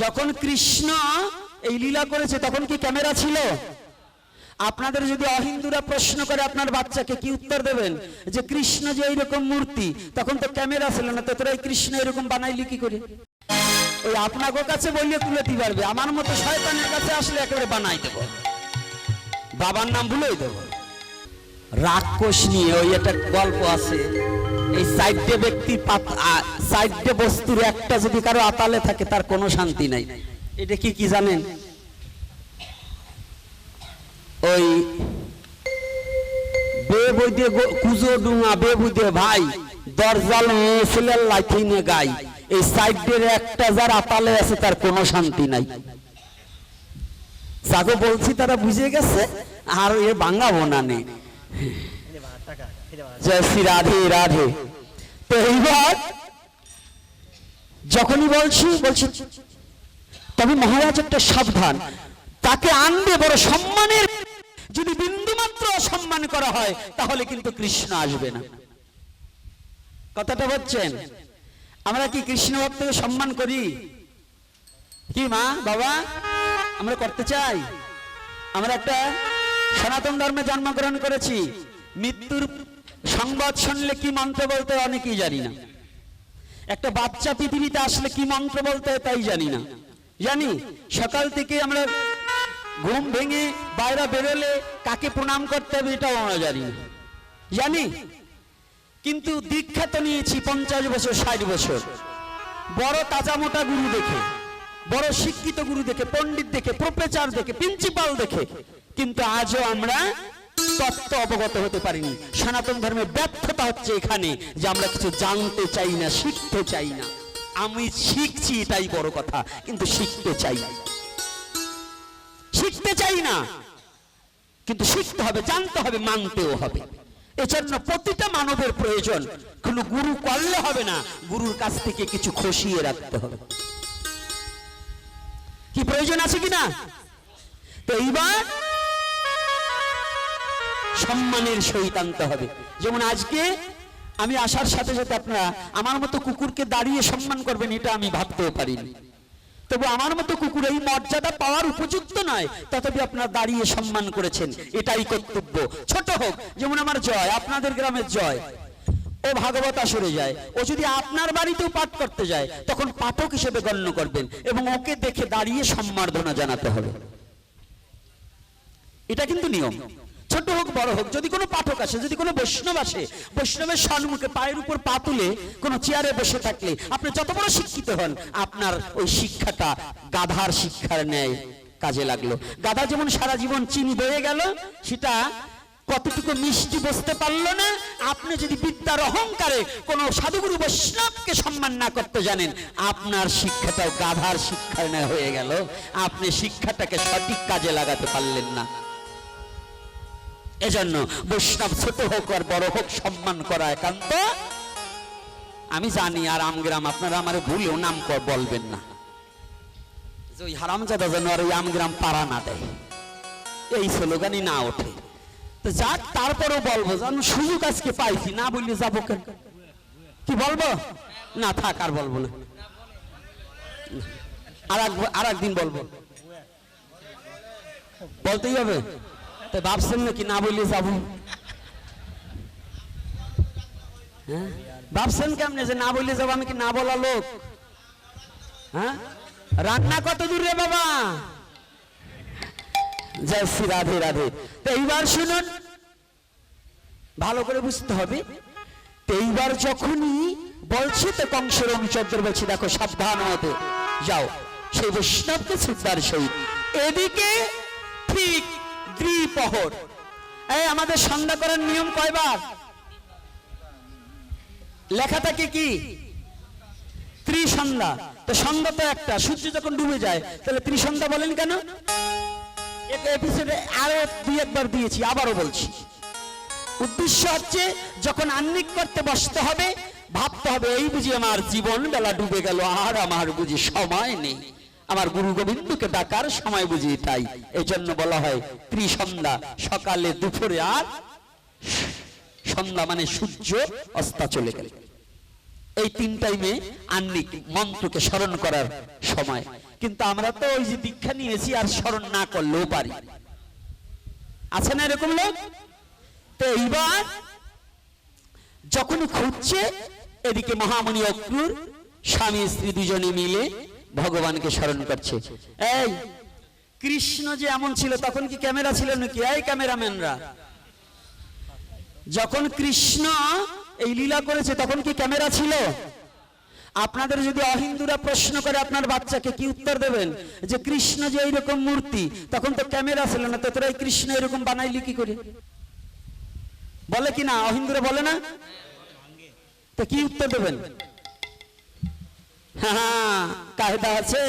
যখন কৃষ্ণ এই লীলা করেছে, তখন কি ক্যামেরা ছিল? আপনাদের যদি অহিন্দুরা প্রশ্ন করে আপনার বাচ্চাকে কি উত্তর দেবেন? যে কৃষ্ণ যে এইরকম মূর্তি, তখন তো ক্যামেরা ছিল না, তো তোরা এই কৃষ্ণ এরকম বানাইলি কি করে? ওই আপনাকে কাছে বললে তুলে দিতে পারবে, আমার মতো শয়তানের কাছে আসলে একেবারে বানাই দেবো। বাবার নাম ভুলেই দেবো। রাক্ষস নিয়ে, ওই একটা গল্প আছে। এই সাইডে ব্যক্তি সাইডে বস্তুর একটা যদি কারও আতালে থাকে, তার কোনো শান্তি নাই। এটা কি কি জানেন? ওই বে বইদে কুজো ডুঙা বে বইদে ভাই দরজাল মেয়েছিলেন লাইথিনে গাই। এই সাইডের একটা যার আতালে আছে, তার কোনো শান্তি নাই। যাকে বলছি, তারা বুঝে গেছে, আর এ বাঙ্গাবো না নে জয় শ্রী রাধে রাধে তো এইবার যখনই বলছি বলছি, তবে মহারাজ একটা সাবধান। তাকে আনবে বড় সম্মানের যদি বিন্দুমাত্র অসম্মান করা হয়, তাহলে কিন্তু কৃষ্ণ আসবে না। কথাটা বলছেন, আমরা কি কৃষ্ণ ভক্তকে সম্মান করি? কি মা, বাবা, আমরা করতে চাই। আমরা একটা সনাতন ধর্মে জন্মগ্রহণ করেছি। মৃত্যুর সংবাদ শুনলে কি মন্ত্র বলতে অনেকেই জানি না। একটা বাচ্চা পৃথিবীতে আসলে কি মন্ত্র বলতে হয় তাই জানি না। জানি? সকাল থেকে আমরা ঘুম ভেঙে বাইরে বেরোলে কাকে প্রণাম করতে হবে এটাও আমরা জানি না। জানি? কিন্তু দীক্ষা তো নিয়েছি পঞ্চাশ বছর, ষাট বছর। বড় তাজা মোটা গুরু দেখে, বড় শিক্ষিত গুরু দেখে, পণ্ডিত দেখে প্রফেসর দেখে প্রিন্সিপাল দেখে। কিন্তু আজও আমরা তত্ত্ব অবগত হতে পারিনি। সনাতন ধর্মের ব্যর্থতা হচ্ছে এখানে যে আমরা কিছু জানতে চাই না, শিখতে চাই না। আমি শিখছি এটাই বড় কথা, কিন্তু শিখতে চাই শিখতে চাই না, কিন্তু শিখতে হবে, জানতে হবে, মানতেও হবে। এজন্য প্রতিটা মানবের প্রয়োজন। কোনো গুরু করলে হবে না, গুরুর কাছ থেকে কিছু খসিয়ে রাখতে হবে। কি প্রয়োজন আছে কিনা? তো এইবার সম্মানের সহিত আনতে হবে। যেমন আজকে আমি আসার সাথে সাথে আপনারা আমার মতো কুকুরকে দাঁড়িয়ে সম্মান করবেন, এটা আমি ভাবতেও পারিনি। তবু আমার মতো কুকুর এই মর্যাদা পাওয়ার উপযুক্ত নয়, তথাপি আপনারা দাঁড়িয়ে সম্মান করেছেন, এটাই কর্তব্য। ছোট হোক, যেমন আমার জয়, আপনাদের গ্রামের জয়। ও ভাগবত আসরে যায়, ও যদি আপনার বাড়িতেও পাঠ করতে যায়, তখন পাঠক হিসেবে গণ্য করবেন এবং ওকে দেখে দাঁড়িয়ে সম্মার্ধনা জানাতে হবে। এটা কিন্তু নিয়ম। ছোট হোক, বড় হোক, যদি কোনো পাঠক আসে, যদি কোনো বৈষ্ণব আসে, বৈষ্ণবের সম্মুখে পায়ের উপর পা তুলে কোনো চেয়ারে বসে থাকলে আপনি যত বড় শিক্ষিত হন, আপনার ওই শিক্ষাটা গাধার শিক্ষার ন্যায় কাজে লাগল। গাধা যেমন সারা জীবন চিনি বয়ে গেল, সেটা কতটুকু মিষ্টি বসতে পারল না, আপনি যদি বিদ্যার অহংকারে কোন সাধুগুরু বৈষ্ণবকে সম্মান না করতে জানেন, আপনার শিক্ষাটাও গাধার শিক্ষার ন্যায় হয়ে গেল। আপনি শিক্ষাটাকে সঠিক কাজে লাগাতে পারলেন না। এজন্য বৈষ্ণব ছোট হোক আর বড় হোক সম্মান করা একান্ত। আমি জানি আর আমগ্রাম, আপনারা আমার ভুলেও নাম বলবেন না। যে ওই হারামজাদা যেন আর ওই আমগ্রাম পাড়া না দেয়। এই স্লোগানই না ওঠে। তো যাক, তারপরেও বলব জানো সুযোগ আজকে পাইছি, না বললে যাব কেন? কি বলব? না থাক, আর বলব না। আর একদিন বলব। বলতেই হবে। তো ভাবছেন নাকি না বললে যাব? হ্যাঁ? ভাবছেন কেমনে যে না বললে যাব? আমি কি না বলা লোক? হ্যাঁ? রান্না কত দূর রে বাবা? জয় শ্রী রাধে রাধে। তো এইবার শুনুন। ভালো করে বুঝতে হবে। তো এইবার যখনই বলছে, তো কংসের অনুচরদের বলছে, দেখো সাবধান হতে। যাও। সেই বৈষ্ণবকে শ্রদ্ধার সহিত। এদিকে ঠিক দ্বিপহর এই, আমাদের সন্ধ্যা করার নিয়ম কয়বার? লেখা থাকে কি? ত্রিসন্ধ্যা। তো সন্ধ্যা তো একটা, সূর্য যখন ডুবে যায়, তাহলে ত্রিসন্ধ্যা বলেন কেন? এটা এপিসোডে আরও দুই একবার দিয়েছি, আবারও বলছি। উদ্দেশ্য হচ্ছে, যখন আন্নিক করতে বসতে হবে, ভাবতে হবে, এই বুঝি আমার জীবন বেলা ডুবে গেল, আর আমার বুঝি সময় নেই। আমার গুরু গোবিন্দকে ডাকার সময় বুঝি তাই। এই জন্য বলা হয়, ত্রিসন্ধ্যা, সকালে দুপুরে আর সন্ধ্যা মানে সূর্য অস্তা চলে গেল। এই তিন টাইমে আন্নিক মন্ত্রকে স্মরণ করার সময়। কিন্তু আমরা তো ওই যে দীক্ষা নিয়েছি, আর স্মরণ না করলেও পারি। আছে না এরকম লোক? তো এইবার যখনই খুঁজছে, এদিকে মহামণি অক্রুর, স্বামী, স্ত্রী দুজনে মিলে ভগবানকে স্মরণ করছে। এই, কৃষ্ণ যে এমন ছিল, তখন কি ক্যামেরা ছিল নাকি? এই ক্যামেরাম্যানরা। যখন কৃষ্ণ এই লীলা করেছে, তখন কি ক্যামেরা ছিল? আপনাদের যদি অহিন্দুরা প্রশ্ন করে আপনার বাচ্চাকে কি উত্তর দেবেন? যে কৃষ্ণ যে এইরকম মূর্তি, তখন তো ক্যামেরা ছিল না, তো তোরা এই কৃষ্ণ এরকম বানাইলি কি করে? বলে কি না? অহিন্দুরা বলে না? তো কি উত্তর দেবেন? হ্যাঁ কায়দা আছে।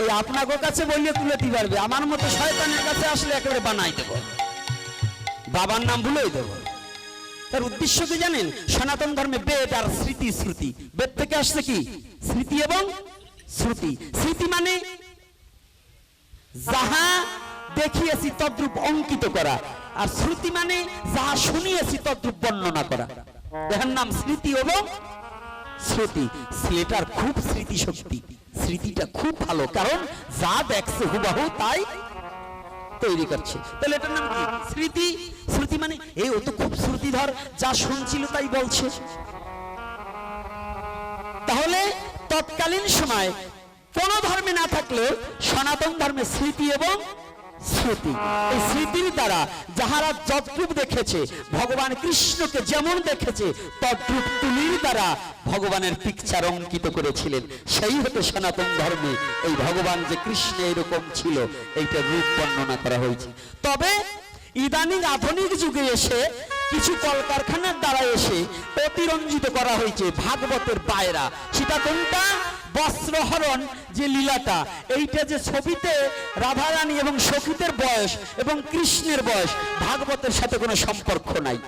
ওই আপনাকে কাছে বললে তুলে দিতে পারবে আমার মতো শয়তানের কাছে আসলে একেবারে বানাই দেব। বাবার নাম ভুলেই দেব। তার উদ্দেশ্য কি জানেন? সনাতন ধর্মে বেদ আর স্মৃতি শ্রুতি। বেদ থেকে আসছে কি? স্মৃতি এবং শ্রুতি। স্মৃতি মানে যাহা দেখিয়েছি তদ্রূপ অঙ্কিত করা। আর শ্রুতি মানে যাহা শুনিয়েছি তদ্রূপ বর্ণনা করা। নাম স্মৃতি এবং শ্রুতি ছেলেটার খুব স্মৃতি শক্তি স্মৃতিটা খুব ভালো, কারণ যা দেখছে হুবাহু তাই তৈরি করছে। তাহলে এটার নাম কি? স্মৃতি? শ্রুতি মানে এই ও তো খুব শ্রুতিধর যা শুনছিল তাই বলছে। তাহলে তৎকালীন সময় কোন ধর্মে না থাকলেও সনাতন ধর্মে স্মৃতি এবং স্মৃতি। এই স্মৃতির দ্বারা যাহারা যদ্রূপ দেখেছে, ভগবান কৃষ্ণকে যেমন দেখেছে, তদ্রূপ তুলির দ্বারা ভগবানের পিকচার অঙ্কিত করেছিলেন। সেই হতে সনাতন ধর্মে এই ভগবান যে কৃষ্ণ এরকম ছিল, এইটা রূপ বর্ণনা করা হয়েছে। তবে ইদানিং আধুনিক যুগে এসে কিছু কলকারখানার দ্বারা এসে অতিরঞ্জিত করা হয়েছে ভাগবতের পায়রা। সেটা কোনটা? বস্ত্রহরণ যে লীলাটা। এইটা যে ছবিতে রাধারানী এবং সখীতের বয়স এবং কৃষ্ণের বয়স, ভাগবতের সাথে কোনো সম্পর্ক নাই।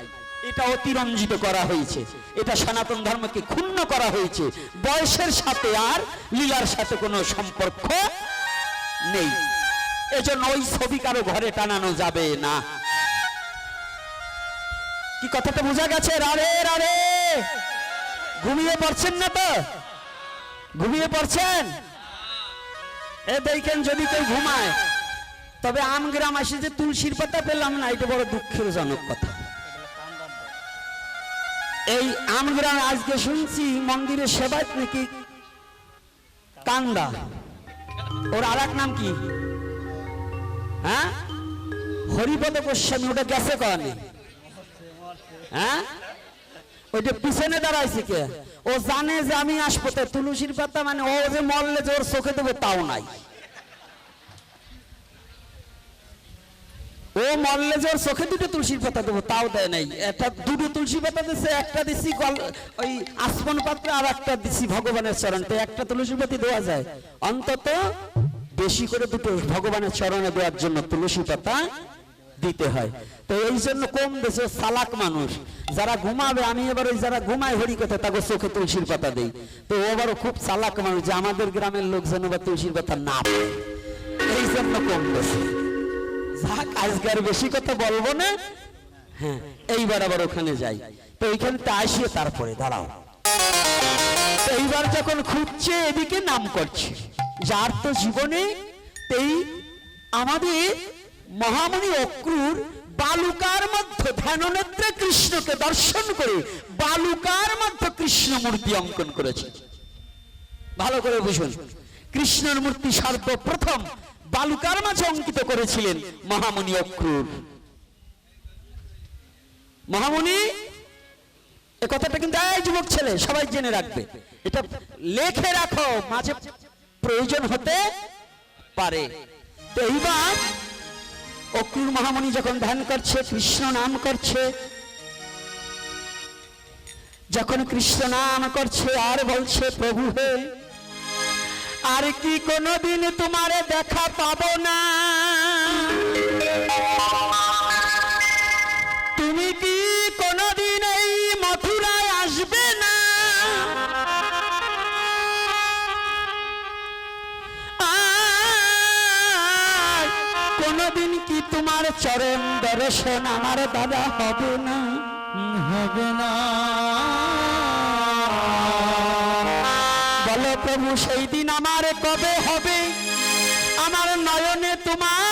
এটা অতিরঞ্জিত করা হয়েছে। এটা সনাতন ধর্মকে ক্ষুণ্ণ করা হয়েছে। বয়সের সাথে আর লীলার সাথে কোনো সম্পর্ক নেই। এজন্য ওই ছবি কারও ঘরে টানানো যাবে না। কি কথাটা বোঝা গেছে? রারে রারে। ঘুমিয়ে পড়ছেন না তো? ঘুমিয়ে পড়ছেন? এ দেখেন যদি কেউ ঘুমায়, তবে আমগ্রাম আসে যে তুলসীর পাতা পেলাম না, এটা বড় দুঃখের জনক কথা। এই আমগ্রাম আজকে শুনছি, মন্দিরের সেবায় নাকি কান্দা? ওর আর নাম কি? হ্যাঁ? হরিপদ গোস্বামী, ওটা গেছে কনে? হ্যাঁ? ওইটা পিছনে দাঁড়াইছে কে? ও জানে যে আমি আসব তো তুলসীর পাতা মানে ও যে মরলে যে ওর চোখে দেবো তাও নাই। ও মরলে যে ওর চোখে দুটো তুলসীর পাতা দেবো তাও দেয় নাই। একটা দুটো তুলসী পাতা দিছে, একটা দিছি ওই আসমান পাত্রে আর একটা দিছি ভগবানের চরণ। তো একটা তুলসী পাতি দেওয়া যায়। অন্তত বেশি করে দুটো ভগবানের চরণে দেওয়ার জন্য তুলসী পাতা দিতে হয়। তো এই জন্য কম দেশে সালাক মানুষ। যারা ঘুমাবে, আমি এবার ওই যারা ঘুমায় হরি কথা তাকে চোখে তুলসীর পাতা দেই। তো ও আবারও খুব চালাক মানুষ যে আমাদের গ্রামের লোক যেন বা তুলসীর পাতা না এই জন্য কম দেশে যাক বেশি কথা বলব না। হ্যাঁ এইবার আবার ওখানে যাই। তো ওইখানটা আসিয়ে তারপরে দাঁড়াও। তো এইবার যখন খুঁজছে, এদিকে নাম করছে। যার তো জীবনে এই আমাদের মহামণি অক্রুর বালুকার মধ্যে ধ্যাননেত্রে কৃষ্ণকে দর্শন করে বালুকার মধ্যে কৃষ্ণ মূর্তি অঙ্কন করেছে। ভালো করে বুঝুন। কৃষ্ণের মূর্তি সর্বপ্রথম বালুকার মাঝে অঙ্কিত করেছিলেন মহামণি অক্রুর। মহামণি, এ কথাটা কিন্তু এই যুবক ছেলে, সবাই জেনে রাখবে। এটা লেখে রাখো, মাঝে প্রয়োজন হতে পারে। তো এইবার অক্রুর মহামণি যখন ধ্যান করছে, কৃষ্ণ নাম করছে, যখন কৃষ্ণ নাম করছে, আর বলছে, প্রভু হে, আর কি কোনোদিন তোমার দেখা পাবো না? তোমার চরণ দর্শন আমার দাদা হবে না। হবে না। বলো প্রভু প্রভু সেই দিন আমার কবে হবে? আমার নয়নে তোমার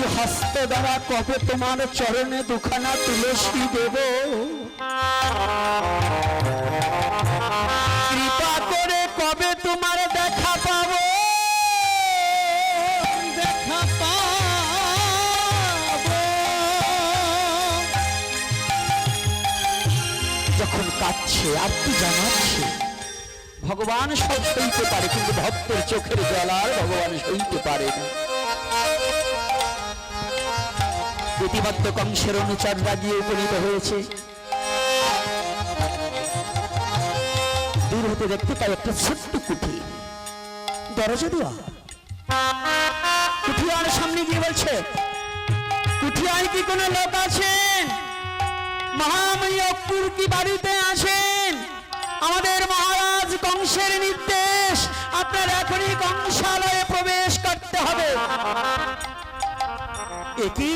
এই হস্ত দ্বারা কবে তোমার চরণে দুখানা তুলসী দেব? কৃপা করে কবে তোমার দেখা পাবো? দেখা পাবো। যখন কাঁদছে কি জানাচ্ছে? ভগবান সব পারে, কিন্তু ভক্তের চোখের জল ভগবান সইতে পারে না প্রতিবাদ্য কংসের অনুচররা গিয়ে উপনীত হয়েছে। দূর হতে দেখতে পাই একটা ছোট্ট কুঠি। দরজা দেওয়া। কুঠিয়ার সামনে গিয়ে বলছে, কুঠিয়ায় কি কোনো লোক আছেন? মহাময়পুর কি বাড়িতে আছেন? আমাদের মহারাজ কংসের নির্দেশ, আপনার এখনই কংসালয়ে প্রবেশ করতে হবে। এ কি?